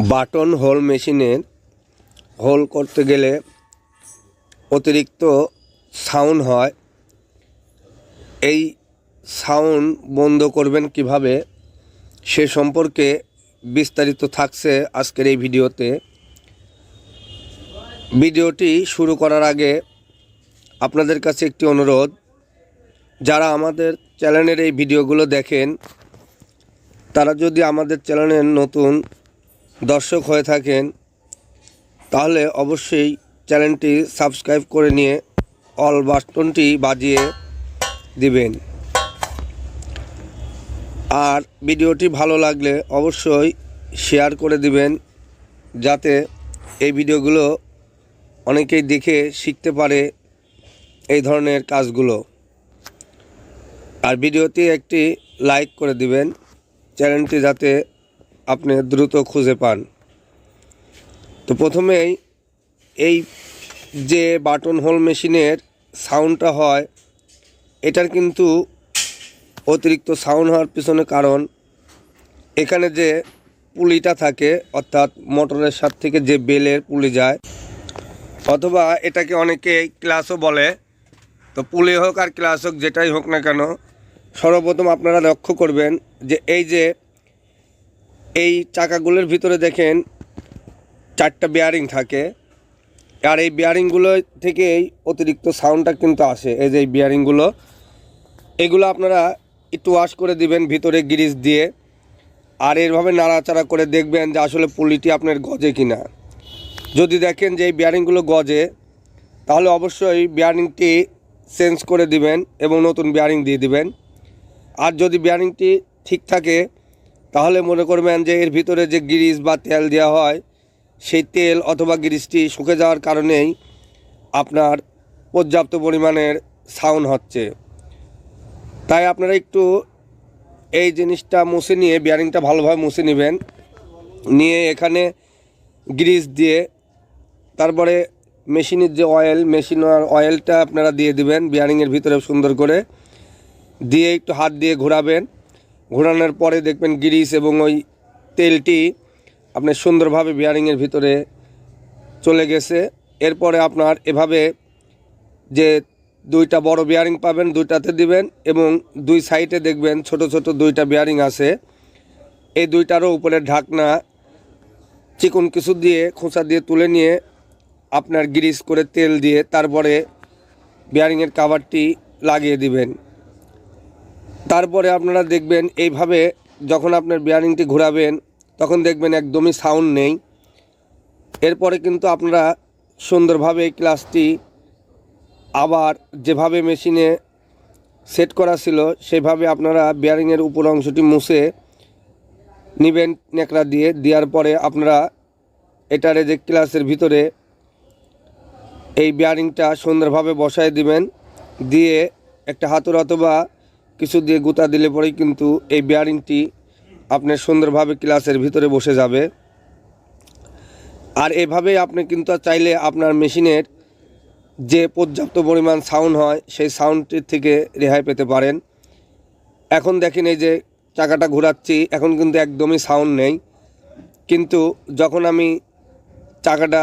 Button whole মেশিনের whole করতে গেলে অতিরিক্ত সাউন্ড হয়। এই সাউন্ড বন্ধ করবেন কীভাবে সে সম্পর্কে বিস্তারিত থাকছে আজকের এই ভিডিওতে। ভিডিওটি শুরু করার আগে আপনাদের কাছে একটি অনুরোধ, যারা আমাদের চ্যানেলের এই ভিডিওগুলো দেখেন, তারা যদি আমাদের চ্যানেলের নতুন দর্শক হয়ে থাকেন, তাহলে অবশ্যই চ্যানেলটি সাবস্ক্রাইব করে নিয়ে অল বাটনটি বাজিয়ে দিবেন। আর ভিডিওটি ভালো লাগলে অবশ্যই শেয়ার করে দিবেন, যাতে এই ভিডিওগুলো অনেকেই দেখে শিখতে পারে এই ধরনের কাজগুলো। আর ভিডিওটি একটি লাইক করে দিবেন, চ্যানেলটি যাতে আপনি দ্রুত খুঁজে পান। তো প্রথমেই এই যে বাটন হোল মেশিনের সাউন্ডটা হয়, এটার কিন্তু অতিরিক্ত সাউন্ড হওয়ার পিছনে কারণ এখানে যে পুলিটা থাকে, অর্থাৎ মোটরের সাথে থেকে যে বেলের পুলি যায়, অথবা এটাকে অনেকে ক্লাসও বলে। তো পুলি হোক আর ক্লাস হোক, যেটাই হোক না কেন, সর্বপ্রথম আপনারা লক্ষ্য করবেন যে এই যে এই চাকাগুলোর ভিতরে দেখেন চারটা বেয়ারিং থাকে। আর এই বেয়ারিংগুলো থেকেই অতিরিক্ত সাউন্ডটা কিন্তু আসে। এই যে এই বেয়ারিংগুলো এগুলো আপনারা একটু ওয়াশ করে দিবেন ভিতরে গ্রিস দিয়ে। আর এরভাবে নাড়াচাড়া করে দেখবেন যে আসলে পুলিটি আপনার গজে কিনা। যদি দেখেন যে এই বেয়ারিংগুলো গজে, তাহলে অবশ্যই বেয়ারিংটি চেঞ্জ করে দিবেন এবং নতুন বেয়ারিং দিয়ে দিবেন। আর যদি বেয়ারিংটি ঠিক থাকে তাহলে মনে করবেন যে এর ভিতরে যে গ্রিস বা তেল দেওয়া হয়, সেই তেল অথবা গ্রিসটি শুকে যাওয়ার কারণেই আপনার পর্যাপ্ত পরিমাণের সাউন্ড হচ্ছে। তাই আপনারা একটু এই জিনিসটা মুছে নিয়ে বিয়ারিংটা ভালোভাবে মুছে নেবেন, নিয়ে এখানে গ্রিস দিয়ে তারপরে মেশিনের যে অয়েল মেশিন অয়েলটা আপনারা দিয়ে দিবেন বিয়ারিংয়ের ভিতরে সুন্দর করে। দিয়ে একটু হাত দিয়ে ঘোরাবেন। ঘোরানোর পরে দেখবেন গ্রিস এবং ওই তেলটি আপনার সুন্দরভাবে বিয়ারিংয়ের ভিতরে চলে গেছে। এরপরে আপনার এভাবে যে দুইটা বড় বিয়ারিং পাবেন, দুইটাতে দিবেন এবং দুই সাইডে দেখবেন ছোট ছোট দুইটা বিয়ারিং আছে। এই দুইটারও উপরে ঢাকনা, চিকন কিছু দিয়ে খোঁচা দিয়ে তুলে নিয়ে আপনার গ্রিস করে তেল দিয়ে তারপরে বিয়ারিংয়ের কাভারটি লাগিয়ে দিবেন। তারপরে আপনারা দেখবেন, এইভাবে যখন আপনার বিয়ারিংটি ঘোরাবেন, তখন দেখবেন একদমই সাউন্ড নেই। এরপরে কিন্তু আপনারা সুন্দরভাবে এই ক্লাসটি আবার যেভাবে মেশিনে সেট করা ছিল, সেভাবে আপনারা বিয়ারিংয়ের উপর অংশটি মুছে নিবেন ন্যাকড়া দিয়ে। দেওয়ার পরে আপনারা এটারে যে ক্লাসের ভিতরে এই বিয়ারিংটা সুন্দরভাবে বসায় দিবেন। দিয়ে একটা হাতুর অথবা কিছু দিয়ে গুতা দিলে পরেই কিন্তু এই বিয়ারিংটি আপনার সুন্দরভাবে ক্লাসের ভিতরে বসে যাবে। আর এভাবেই আপনি কিন্তু চাইলে আপনার মেশিনের যে পর্যাপ্ত পরিমাণ সাউন্ড হয়, সেই সাউন্ডটির থেকে রেহাই পেতে পারেন। এখন দেখেন এই যে চাকাটা ঘোরাচ্ছি, এখন কিন্তু একদমই সাউন্ড নেই। কিন্তু যখন আমি চাকাটা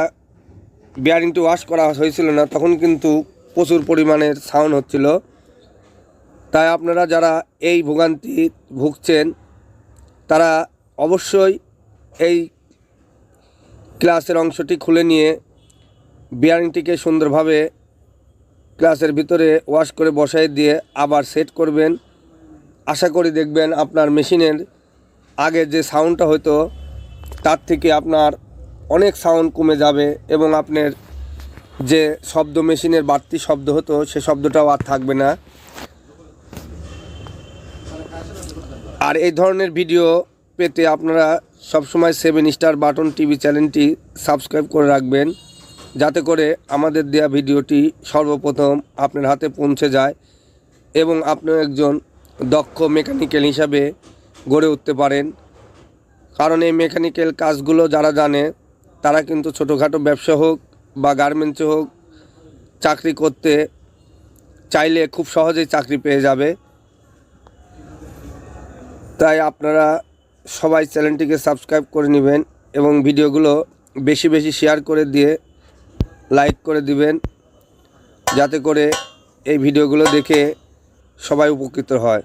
বিয়ারিংটি ওয়াশ করা হয়েছিল না, তখন কিন্তু প্রচুর পরিমাণের সাউন্ড হচ্ছিল। তাই আপনারা যারা এই ভোগান্তি ভুগছেন, তারা অবশ্যই এই ক্লাসের অংশটি খুলে নিয়ে বিয়ারিংটিকে সুন্দরভাবে ক্লাসের ভিতরে ওয়াশ করে বসাই দিয়ে আবার সেট করবেন। আশা করি দেখবেন আপনার মেশিনের আগে যে সাউন্ডটা হতো তার থেকে আপনার অনেক সাউন্ড কমে যাবে এবং আপনার যে শব্দ, মেশিনের বাড়তি শব্দ হতো, সে শব্দটাও আর থাকবে না। আর এই ধরনের ভিডিও পেতে আপনারা সবসময় সেভেন স্টার বাটন টিভি চ্যানেলটি সাবস্ক্রাইব করে রাখবেন, যাতে করে আমাদের দেয়া ভিডিওটি সর্বপ্রথম আপনার হাতে পৌঁছে যায় এবং আপনি একজন দক্ষ মেকানিক্যাল হিসাবে গড়ে উঠতে পারেন। কারণ এই মেকানিক্যাল কাজগুলো যারা জানে, তারা কিন্তু ছোটোখাটো ব্যবসা হোক বা গার্মেন্টসে হোক, চাকরি করতে চাইলে খুব সহজেই চাকরি পেয়ে যাবে। তাই আপনারা সবাই চ্যানেলটিকে সাবস্ক্রাইব করে নেবেন এবং ভিডিওগুলো বেশি বেশি শেয়ার করে দিয়ে লাইক করে দিবেন, যাতে করে এই ভিডিওগুলো দেখে সবাই উপকৃত হয়।